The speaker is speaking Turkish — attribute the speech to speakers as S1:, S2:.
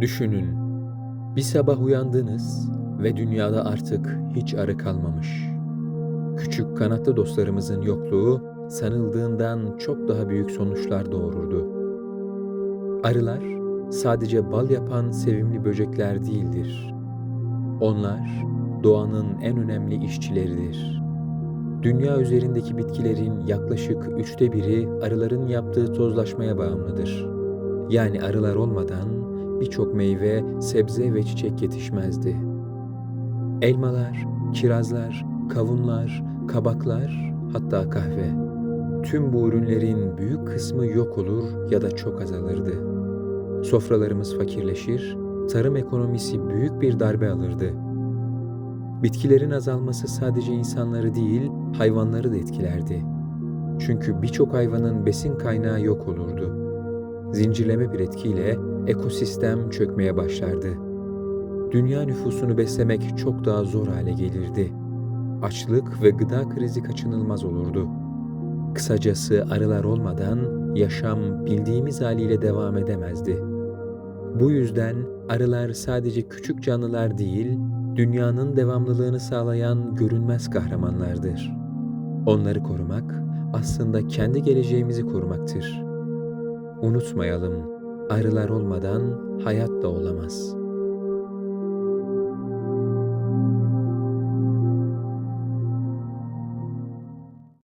S1: Düşünün, bir sabah uyandınız ve dünyada artık hiç arı kalmamış. Küçük kanatlı dostlarımızın yokluğu sanıldığından çok daha büyük sonuçlar doğururdu. Arılar sadece bal yapan sevimli böcekler değildir. Onlar doğanın en önemli işçileridir. Dünya üzerindeki bitkilerin yaklaşık üçte biri arıların yaptığı tozlaşmaya bağımlıdır. Yani arılar olmadan birçok meyve, sebze ve çiçek yetişmezdi. Elmalar, kirazlar, kavunlar, kabaklar, hatta kahve. Tüm bu ürünlerin büyük kısmı yok olur ya da çok azalırdı. Sofralarımız fakirleşir, tarım ekonomisi büyük bir darbe alırdı. Bitkilerin azalması sadece insanları değil, hayvanları da etkilerdi. Çünkü birçok hayvanın besin kaynağı yok olurdu. Zincirleme bir etkiyle ekosistem çökmeye başlardı. Dünya nüfusunu beslemek çok daha zor hale gelirdi. Açlık ve gıda krizi kaçınılmaz olurdu. Kısacası arılar olmadan yaşam bildiğimiz haliyle devam edemezdi. Bu yüzden arılar sadece küçük canlılar değil, dünyanın devamlılığını sağlayan görünmez kahramanlardır. Onları korumak aslında kendi geleceğimizi korumaktır. Unutmayalım, arılar olmadan hayat da olamaz.''